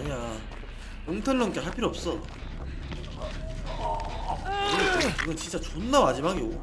아니야. 응탈넘게 할 필요 없어. 이건, 이건 진짜 존나 마지막이고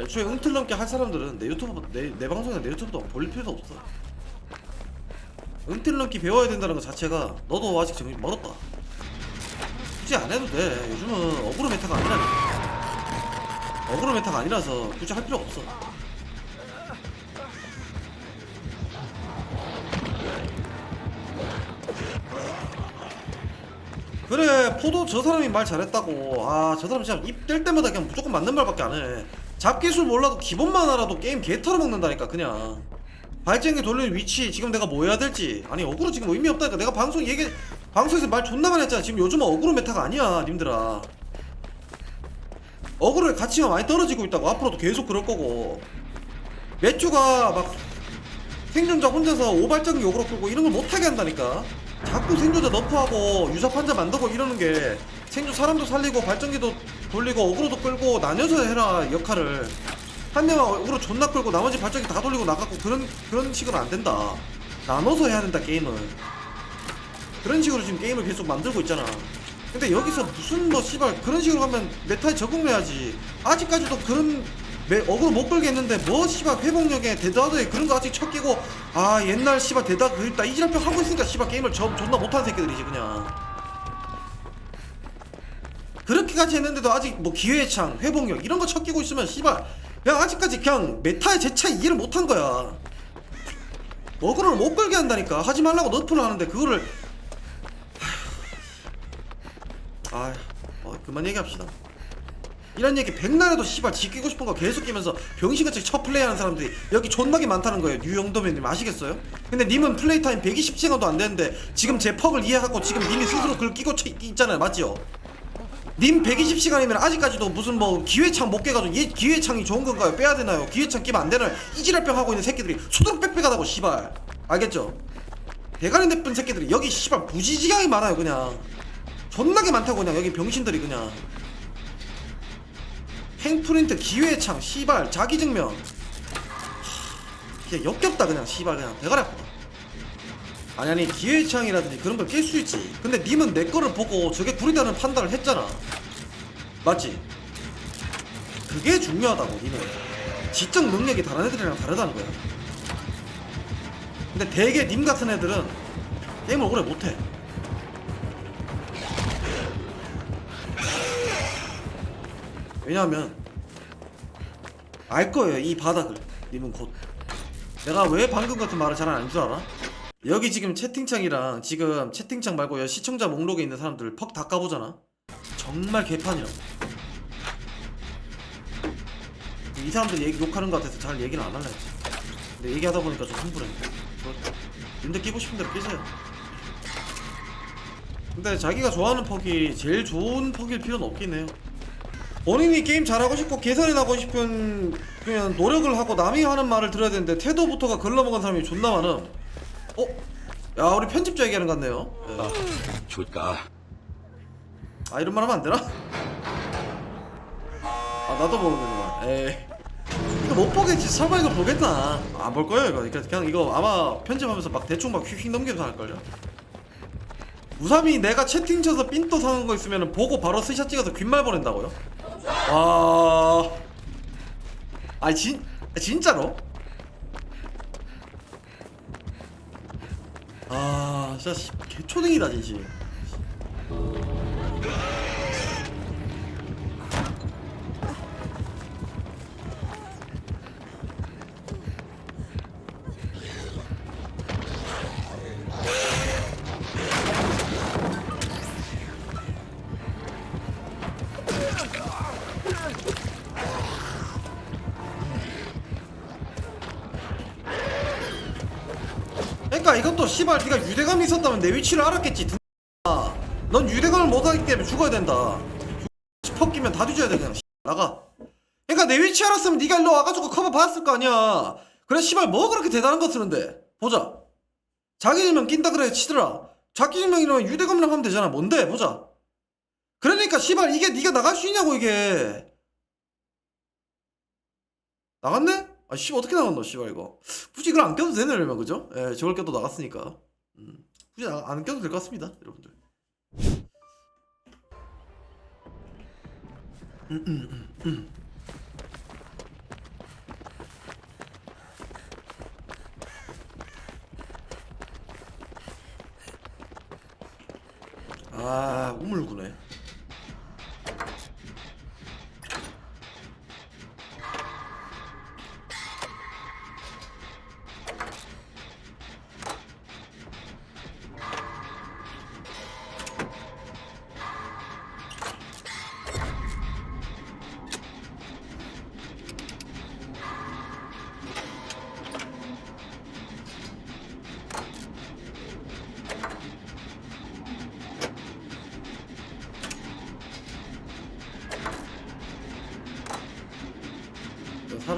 애초에 응틀넘게 할 사람들은 내 유튜브 내, 내 방송이나 내 유튜브도 볼 필요도 없어. 응틀넘기 배워야 된다는 것 자체가 너도 아직 정신 멀었다. 굳이 안 해도 돼. 요즘은 어그로 메타가 아니라니까. 어그로 메타가 아니라서 굳이 할 필요 없어 그래 포도 저 사람이 말 잘했다고. 아 저 사람 진짜 입 뗄 때마다 그냥 무조건 맞는 말밖에 안해. 잡기술 몰라도 기본만 알아도 게임 개 털어먹는다니까 그냥. 발전기 돌리는 위치 지금 내가 뭐 해야 될지. 아니 어그로 지금 의미 없다니까. 내가 방송 얘기 방송에서 말 존나 많이 했잖아. 지금 요즘은 어그로 메타가 아니야 님들아. 어그로의 가치가 많이 떨어지고 있다고. 앞으로도 계속 그럴 거고. 매주가 막 생존자 혼자서 오발적인 욕으로 끌고 이런 걸 못하게 한다니까 자꾸 생존자 너프하고 유사 판자 만들고 이러는 게 생존 사람도 살리고 발전기도 돌리고 어그로도 끌고 나뉘어서 해라 역할을. 한 명은 어그로 존나 끌고 나머지 발전기 다 돌리고 나가고 그런 그런 식으로 안 된다. 나눠서 해야 된다 게임을. 그런 식으로 지금 게임을 계속 만들고 있잖아. 근데 여기서 무슨 뭐 씨발 그런 식으로 가면 메타에 적응해야지. 아직까지도 그런 매, 어그로 못 했는데 뭐 씨발 회복력에 데드하드에 그런 거 아직 척끼고 아 옛날 씨발 데드하드 그립다 이지랄병 하고 있으니까 씨발 게임을 저, 존나 못하는 새끼들이지 그냥. 그렇게까지 했는데도 아직 뭐 기회의 창 회복력 이런 거 척끼고 있으면 씨발 그냥 아직까지 그냥 메타의 재차 이해를 못한 거야. 어그로를 못 끌게 한다니까. 하지 말라고 너프를 하는데 그거를. 아, 어, 그만 얘기합시다. 이런 얘기 백날 해도 씨발 지키고 싶은 거 계속 끼면서 병신같이 첫 플레이하는 사람들이 여기 존나게 많다는 거예요. 뉴영도맨님 아시겠어요? 근데 님은 플레이 타임 120시간도 안 되는데 지금 제 퍽을 이해하고 지금 님이 스스로 그걸 끼고 쳐- 있잖아요. 맞지요? 님 120시간이면 아직까지도 무슨 뭐 기회창 못 깨가지고 얘 기회창이 좋은 건가요? 빼야 되나요? 기회창 끼면 안 되나요? 이지랄병 하고 있는 새끼들이 수두룩 빽빽하다고 씨발 알겠죠? 대가리 내쁜 새끼들이 여기 씨발 무지지경이 많아요 그냥 존나게 많다고 그냥 여기 병신들이 그냥 행프린트 기회창 씨발 자기증명. 하, 그냥 역겹다 그냥 씨발 그냥. 대가리 아프다. 아니 아니 기회창이라든지 그런 걸 깰 수 있지. 근데 님은 내 거를 보고 저게 구리다는 판단을 했잖아. 맞지? 그게 중요하다고 님은. 지적 능력이 다른 애들이랑 다르다는 거야. 근데 대개 님 같은 애들은 게임을 오래 못해 왜냐하면 알 거예요 이 바닥을. 님은 곧. 내가 왜 방금 같은 말을 잘 안 한 줄 알아? 여기 지금 채팅창이랑 지금 채팅창 말고 여기 시청자 목록에 있는 사람들 퍽 다 까보잖아. 정말 개판이라고 이 사람들 얘기 욕하는 것 같아서 잘 얘기를 안 할라 했지. 근데 얘기하다 보니까 좀 흥분해 뭐, 님들 끼고 싶은 대로 끼세요. 근데 자기가 좋아하는 퍽이 제일 좋은 퍽일 필요는 없긴 해요 본인이 게임 잘하고 싶고 개선해 나가고 싶은 그냥 노력을 하고 남이 하는 말을 들어야 되는데 태도부터가 걸러먹은 사람이 존나 많음 어? 야 우리 편집자 얘기하는 것 같네요 예. 줄까? 아 이런 말 하면 안 되나? 아 나도 모르는구나 에이 이거 못 보겠지 설마 이거 보겠나 안 볼 거예요 이거 그냥 이거 아마 편집하면서 막 대충 막 휙휙 넘기면서 할걸요 우삼이 내가 채팅 쳐서 삔또 사는 거 있으면 보고 바로 스샷 찍어서 귓말 보낸다고요? 와... 아니 진... 진짜로? 아 진짜 씨, 개초딩이다 진심 이것도 씨발 네가 유대감이 있었다면 내 위치를 알았겠지 아, 넌 유대감을 못하기 때문에 죽어야 된다. 퍼끼면 다 뒤져야 돼 그냥 씨, 나가. 그러니까 내 위치 알았으면 네가 일로 와가지고 커버 받았을 거 아니야. 그래 씨발 뭐 그렇게 대단한 거 쓰는데? 보자. 자기 증명 낀다 그래 치더라. 자기 증명이라면 유대감이랑 하면 되잖아. 뭔데? 보자. 그러니까 씨발 이게 네가 나갈 수 있냐고 이게. 나갔네? 아 씨발 어떻게 나갔노 씨발 이거 굳이 이걸 안 껴도 되네 그러면 그죠? 예 저걸 껴도 나갔으니까 음. 굳이 안, 안 껴도 될 것 같습니다 여러분들 아 우물구네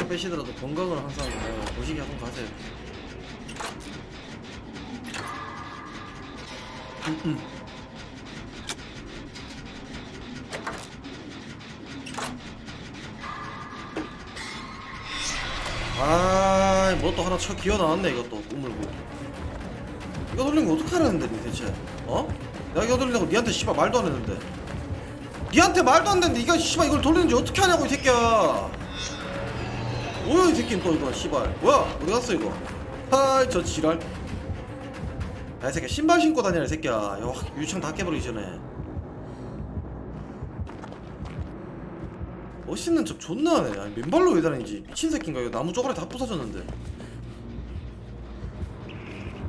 빼시더라도 건강을 항상 어, 보시게 하고 가세요. 음, 음. 아, 뭐 또 하나 쳐 기어 나왔네 이것도 우물고. 이거 돌리는 거 어떻게 하라는데 니 대체? 어? 내가 이거 돌리려고 니한테 씨발 말도 안 했는데. 니한테 말도 안 됐는데 이거 씨발 이걸 돌리는지 어떻게 하냐고 이 새끼야. 뭐야 이 새끼는 또 이거 씨발. 뭐야? 어디 갔어 이거? 하이 저 지랄. 야이 새끼 신발 신고 다니라 이 새끼야. 야, 확 유창 다 깨버리기 전에. 멋있는 척 존나 하네. 아니, 맨발로 왜 다니지. 미친 새끼인가 이거. 나무 쪼가리 다 부서졌는데.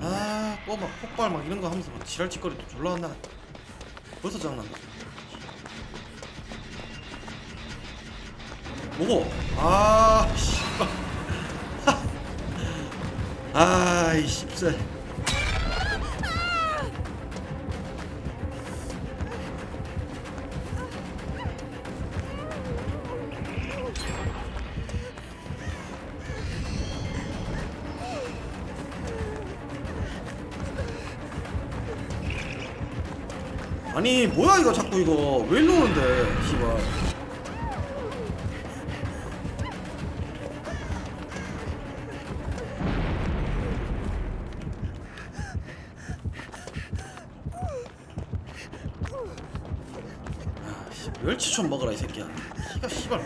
아또막 폭발 막 이런 거 하면서 막 지랄 짓거리 또 졸라 한다. 벌써 장난다. 뭐고? 아, 씨발. 아이, 씹새. 아니 뭐야 이거 자꾸 이거 왜 오는데 씨발 멸치 좀 먹어라 이 새끼야. 키가 씨발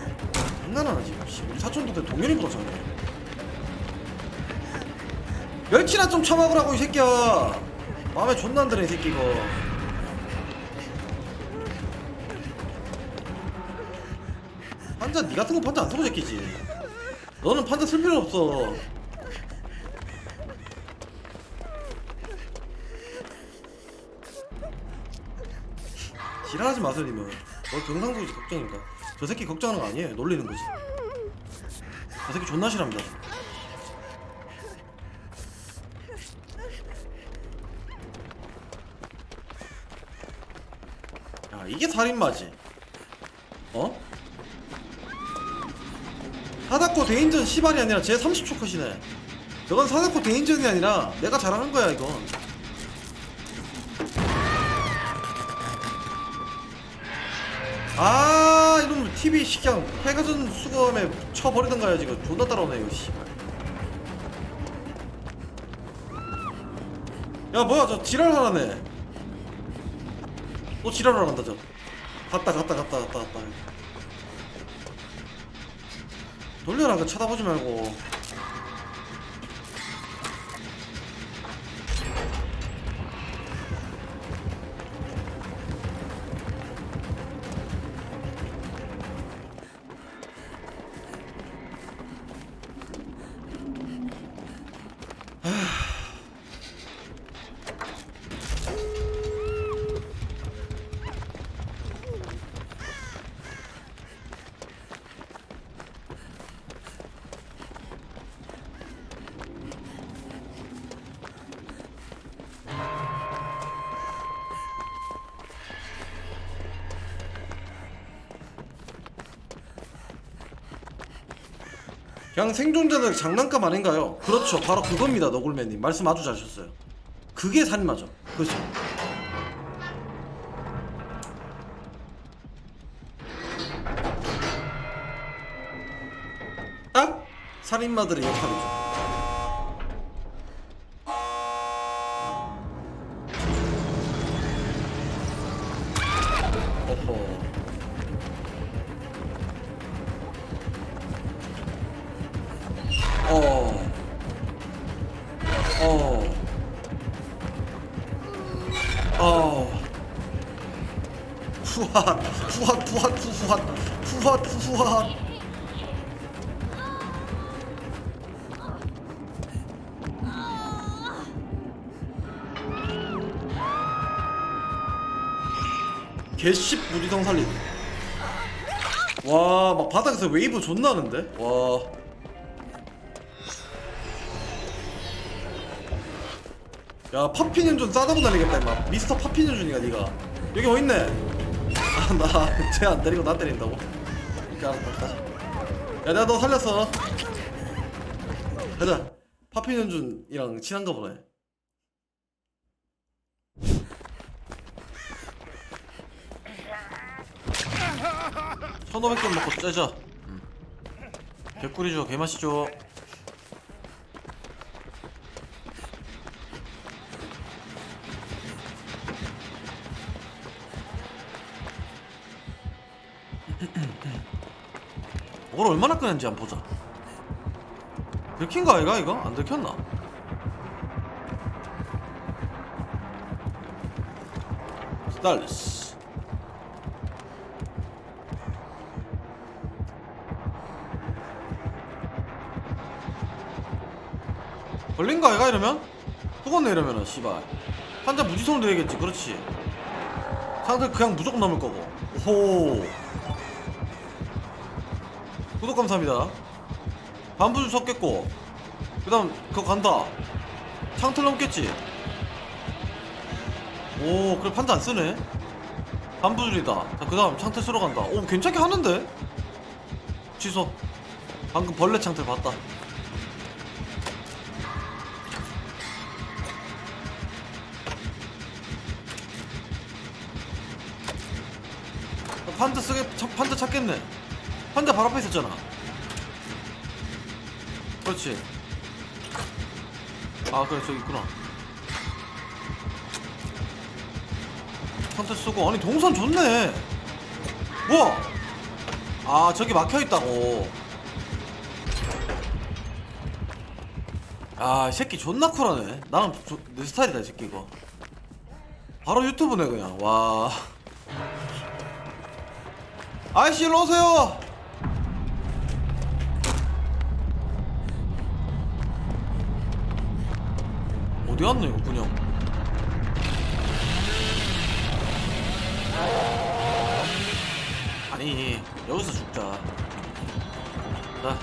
장난하나 지금. 씨, 우리 사촌동생 동현이보다 작네. 멸치나 좀 처먹으라고 이 새끼야. 마음에 존나 안 드네 이 새끼 이거. 판자 니 같은 거 판자 안 쓰고 제끼지. 너는 판자 쓸 필요 없어. 지랄하지 마세요 님은 뭐 경상도지 걱정이니까 저 새끼 걱정하는 거 아니에요? 놀리는 거지. 저 새끼 존나 싫합니다. 야 이게 살인마지. 어? 사다코 대인전 시발이 아니라 제 30초 컷이네. 저건 사다코 대인전이 아니라 내가 잘하는 거야 이건 TV 식량 해가전 수거함에 쳐버리던가 해야지 이거 존나 따라오네 이거 씨발. 야 뭐야 저 지랄하라네. 또 지랄을 한다 저. 갔다 갔다 갔다 갔다 갔다. 돌려라 그 쳐다보지 말고 그냥 생존자들 장난감 아닌가요? 그렇죠. 바로 그겁니다 너굴맨님. 말씀 아주 잘하셨어요. 그게 살인마죠. 그렇죠. 딱 살인마들의 역할이죠 개씹 무지성 살림. 와막 바닥에서 웨이브 존나 하는데? 와. 야 연준 싸다고 날리겠다 임마. 미스터 파핀 연준이가 니가. 여기 뭐 있네? 아 나 쟤 안 때리고 나 때린다고? 오케이 알았다 가자 야 내가 너 살렸어. 가자. 파핀 연준이랑 친한가 보네 천오백 점 먹고 째자 음. 개꿀이죠 개맛이죠 이걸 얼마나 끄는지 한번 보자 들킨 거 아이가 이거? 안 들켰나? 스타일리스 걸린 거 아이가 이러면? 속었네 이러면은 씨발. 환자 무지성으로 돼야겠지 그렇지. 상대 그냥 무조건 넘을 거고. 호. 구독 감사합니다. 반부줄 섰겠고. 그 다음 그거 간다. 창틀 넘겠지? 오 그래 판자 안 쓰네. 반부줄이다. 자그 다음 창틀 쓰러 간다. 오 괜찮게 하는데? 취소. 방금 벌레 창틀 봤다 판자 쓰게 차- 판자 찾겠네. 판자 바로 앞에 있었잖아. 그렇지. 아 그래 저기 있구나. 판자 쓰고 아니 동선 좋네. 뭐야 아 저기 막혀있다고. 아이 새끼 존나 쿨하네. 나는 조- 내 스타일이다 이 새끼 이거. 바로 유튜브네 그냥. 와 아이씨 일로 오세요. 어디 갔노 이거 군형? 아니 여기서 죽자. 자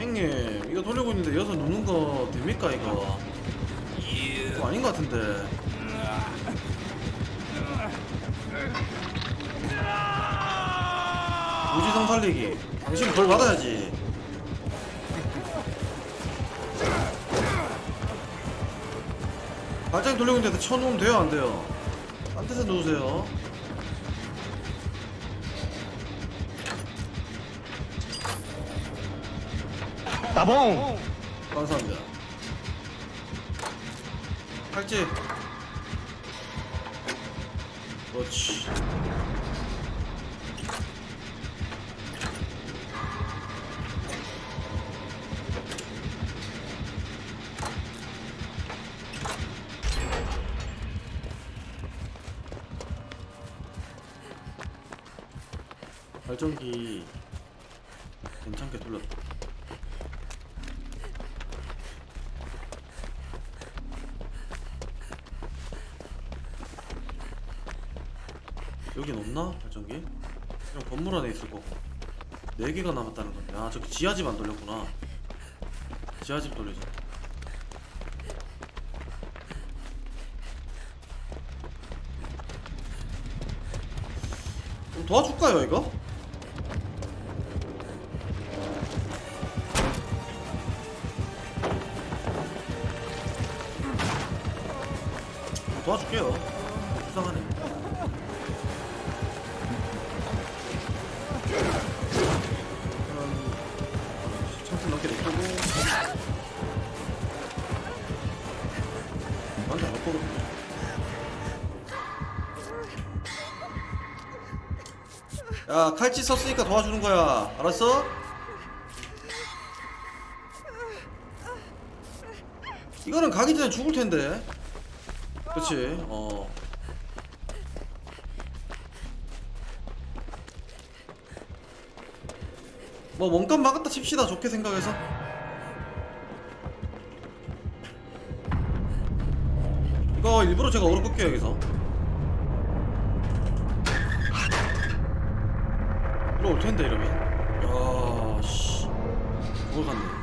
형님 이거 돌리고 있는데 여기서 누는 거 됩니까 이거? 이거 아닌 것 같은데 무지성 살리기 당신 벌 받아야지 발장 돌리고 있는데 쳐놓으면 돼요 안 돼요? 딴 데서 놓으세요 따봉! 감사합니다. 팔찌. 그렇지. 발전기 괜찮게 돌렸다. 발전기? 그냥 건물 안에 있을 거고 4개가 남았다는 건데 아 저기 지하집 안 돌렸구나 지하집 돌리자 좀 도와줄까요 이거? 완전 안 보고. 야 칼치 썼으니까 도와주는 거야. 알았어? 이거는 가기 전에 죽을 텐데. 그렇지. 어. 뭐 몸값 막았다 칩시다 좋게 생각해서 이거 일부러 제가 오른 끌게요 여기서. 이리 올 텐데 이러면. 야씨. 그걸 갔네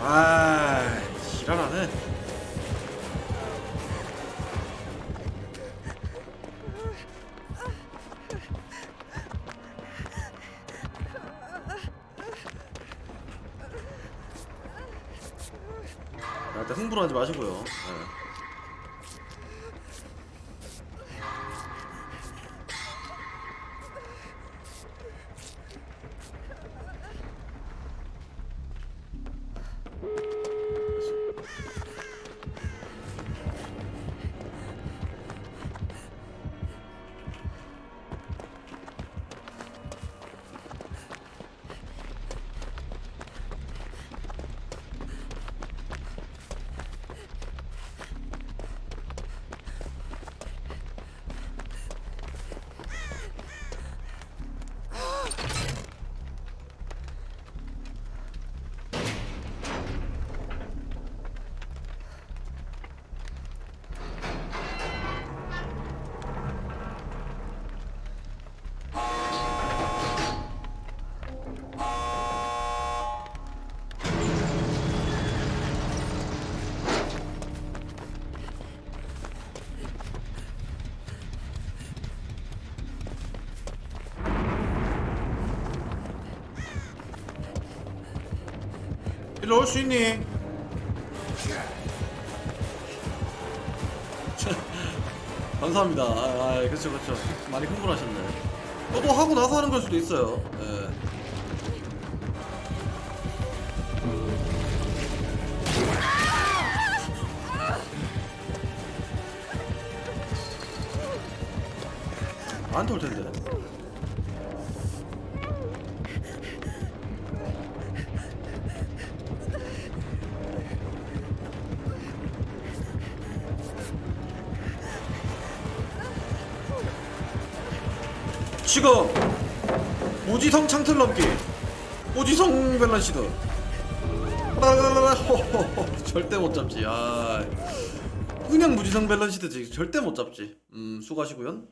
아이 지랄하네. 나한테 흥분하지 마시고요 일로 올 수 있니? 감사합니다. 아, 아, 그렇죠, 그렇죠. 많이 흥분하셨네. 저도 하고 나서 하는 걸 수도 있어요. 예. 안올 텐데. 지금 오지성 창틀 넘기. 오지성 밸런시드. 절대 못 잡지. 아. 그냥 무지성 밸런시드지. 절대 못 잡지. 음 수고하시고요